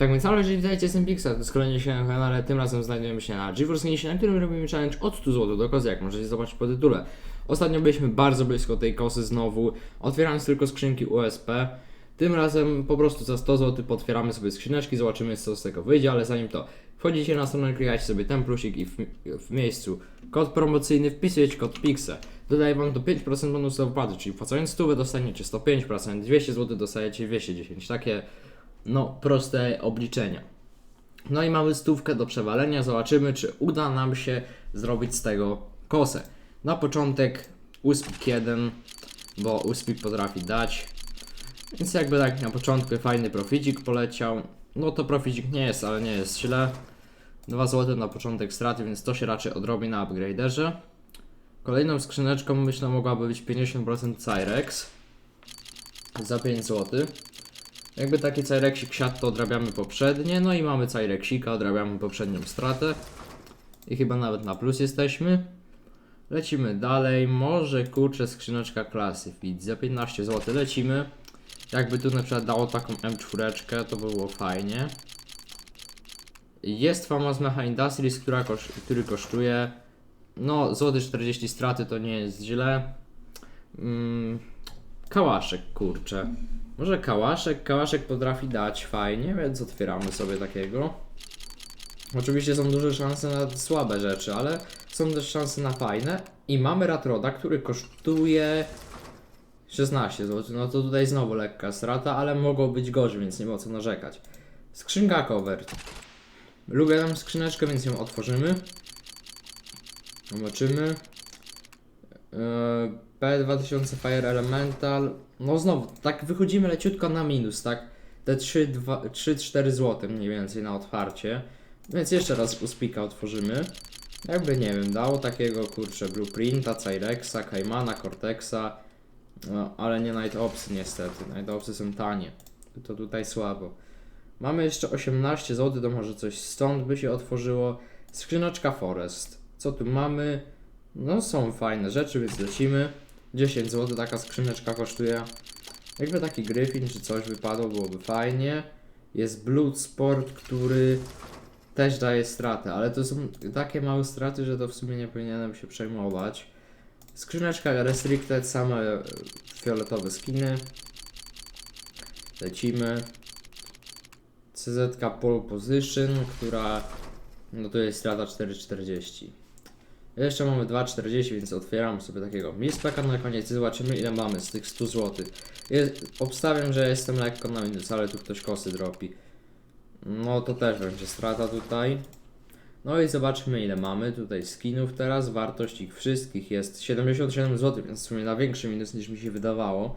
Tak więc, jeżeli witajcie, jestem Pixel, to kolejny się na kanale, tym razem znajdujemy się na GeForce Nation, na którym robimy challenge od 100 zł do kozy, jak możecie zobaczyć po tytule. Ostatnio byliśmy bardzo blisko tej kosy znowu, otwierając tylko skrzynki USP. Tym razem po prostu za 100 zł potwieramy sobie skrzyneczki, zobaczymy co z tego wyjdzie, ale zanim to wchodzicie na stronę, klikacie sobie ten plusik i w, w miejscu kod promocyjny wpisujecie kod PIXE. Dodaje wam to 5% bonusu do wpłaty, czyli płacąc 100 dostaniecie 105%, 200 zł dostajecie 210. Takie no proste obliczenia. No i mamy stówkę do przewalenia, zobaczymy czy uda nam się zrobić z tego kosę. Na początek uspik 1, bo uspik potrafi dać. Więc jakby tak na początku fajny proficik poleciał. No to proficik nie jest, ale nie jest źle. 2 zł na początek straty, więc to się raczej odrobi na upgraderze. Kolejną skrzyneczką myślę mogłaby być 50% Cyrex za 5 zł. Jakby taki Cyreksik siadł, to odrabiamy poprzednie, no i mamy Cyreksika, odrabiamy poprzednią stratę. I chyba nawet na plus jesteśmy. Lecimy dalej, może kurczę skrzyneczka klasy za 15 zł lecimy. Jakby tu na przykład dało taką M4, to by było fajnie. Jest Famous Mecha Industries, która kosz który kosztuje no złoty 40 straty to nie jest źle. Mm, kałaszek kurczę. Może kałaszek? Kałaszek potrafi dać fajnie, więc otwieramy sobie takiego. Oczywiście są duże szanse na słabe rzeczy, ale są też szanse na fajne. I mamy Ratroda, który kosztuje 16 zł. No to tutaj znowu lekka strata, ale mogło być gorzej, więc nie ma co narzekać. Skrzynka cover. Lubię tam skrzyneczkę, więc ją otworzymy. Zobaczymy. Yy, P2000 Fire Elemental. No znowu, tak wychodzimy leciutko na minus, tak? Te 3-4 zł mniej więcej na otwarcie. Więc jeszcze raz uspika otworzymy. Jakby nie wiem, dało takiego kurczę Blueprinta, Cyrexa, Caimana, Cortexa. No, ale nie Night Opsy niestety. Night Opsy są tanie. To tutaj słabo. Mamy jeszcze 18 zł, to może coś stąd by się otworzyło. Skrzyneczka Forest. Co tu mamy? No są fajne rzeczy, więc lecimy. 10 zł taka skrzyneczka kosztuje. Jakby taki Gryfin czy coś wypadło, byłoby fajnie. Jest Bloodsport, który też daje stratę, ale to są takie małe straty, że to w sumie nie powinienem się przejmować. Skrzyneczka Restricted, same e, fioletowe skiny. Lecimy. CZ Pole Position, która no to jest strata 4,40. Jeszcze mamy 2,40, więc otwieram sobie takiego mispeka na koniec i zobaczymy ile mamy z tych 100 zł. Jest, obstawiam, że jestem lekko na minus, ale tu ktoś kosy dropi. No to też będzie strata tutaj. No i zobaczmy ile mamy tutaj skinów teraz. Wartość ich wszystkich jest 77 zł, więc w sumie na większy minus niż mi się wydawało.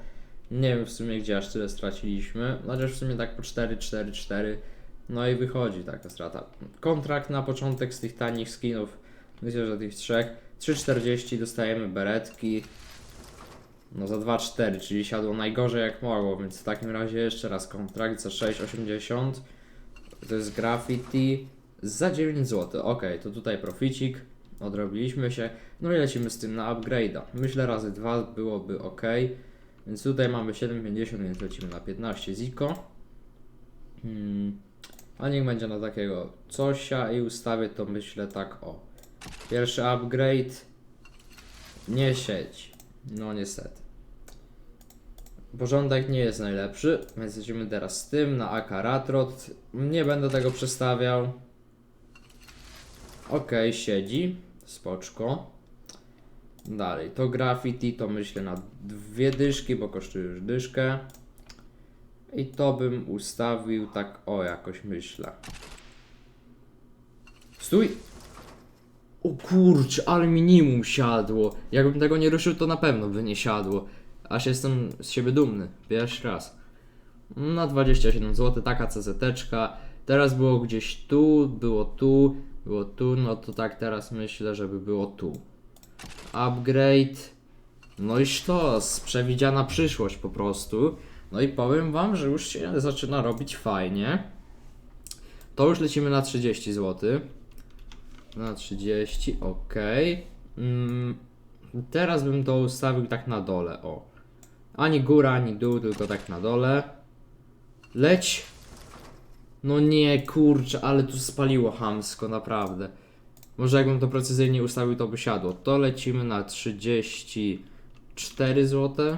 Nie wiem w sumie gdzie aż tyle straciliśmy. Chociaż w sumie tak po 4, 4, 4. No i wychodzi taka strata. Kontrakt na początek z tych tanich skinów. Myślę, że tych trzech. 3,40 dostajemy beretki. No za 2,4, czyli siadło najgorzej jak mogło, więc w takim razie jeszcze raz kontrakt za 6,80. To jest graffiti za 9 zł. Ok, to tutaj proficik. Odrobiliśmy się. No i lecimy z tym na upgrade'a. Myślę razy 2 byłoby ok. Więc tutaj mamy 7,50, więc lecimy na 15 ziko. Hmm. A niech będzie na takiego cosia i ustawię to myślę tak o. Pierwszy upgrade. Nie sieć. No niestety. Porządek nie jest najlepszy, więc lecimy teraz z tym na AK Ratrot. Nie będę tego przestawiał. Ok, siedzi. Spoczko. Dalej, to graffiti to myślę na dwie dyszki, bo kosztuje już dyszkę. I to bym ustawił tak o jakoś myślę. Stój! O kurczę, ale minimum siadło. Jakbym tego nie ruszył, to na pewno by nie siadło. Aż jestem z siebie dumny. Pierwszy raz. Na 27 zł taka CZ-teczka. Teraz było gdzieś tu, było tu, było tu, no to tak teraz myślę, żeby było tu. Upgrade. No i sztos, przewidziana przyszłość po prostu. No i powiem wam, że już się zaczyna robić fajnie. To już lecimy na 30 zł. Na 30, ok. Mm, teraz bym to ustawił tak na dole, o. Ani góra, ani dół, tylko tak na dole. Leć. No nie, kurczę, ale tu spaliło hamsko, naprawdę. Może jakbym to precyzyjnie ustawił, to by siadło. To lecimy na 34 zł.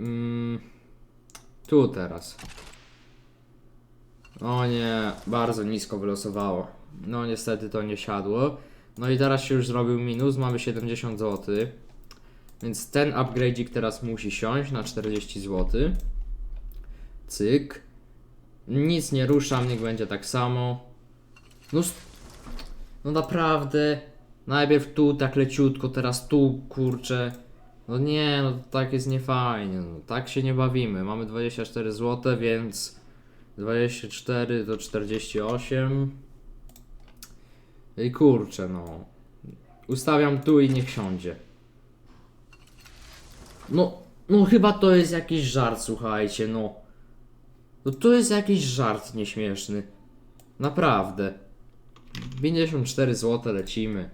Mm, tu teraz. O nie, bardzo nisko wylosowało. No niestety to nie siadło. No i teraz się już zrobił minus, mamy 70 zł. Więc ten upgrade'ik teraz musi siąść na 40 zł. Cyk. Nic nie ruszam, niech będzie tak samo. No, no naprawdę. Najpierw tu tak leciutko, teraz tu kurczę. No nie, no tak jest niefajnie. No, tak się nie bawimy. Mamy 24 zł, więc 24 to 48. I kurczę, no. Ustawiam tu i niech siądzie. No, no chyba to jest jakiś żart, słuchajcie, no. No to jest jakiś żart nieśmieszny. Naprawdę. 54 zł lecimy.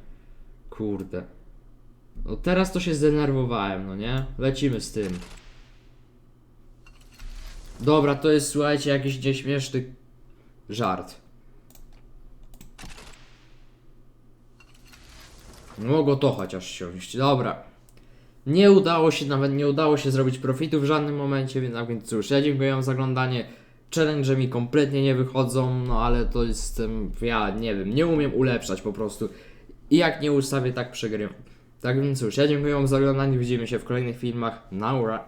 Kurde. No teraz to się zdenerwowałem, no nie? Lecimy z tym. Dobra, to jest słuchajcie jakiś nieśmieszny żart. Mogło to chociaż siąść. Dobra. Nie udało się, nawet nie udało się zrobić profitu w żadnym momencie, więc, więc cóż, ja dziękuję za oglądanie. Challenge mi kompletnie nie wychodzą, no ale to jestem, ja nie wiem, nie umiem ulepszać po prostu. I jak nie ustawię, tak przegrywam. Tak więc cóż, ja dziękuję wam za oglądanie, widzimy się w kolejnych filmach. Naura.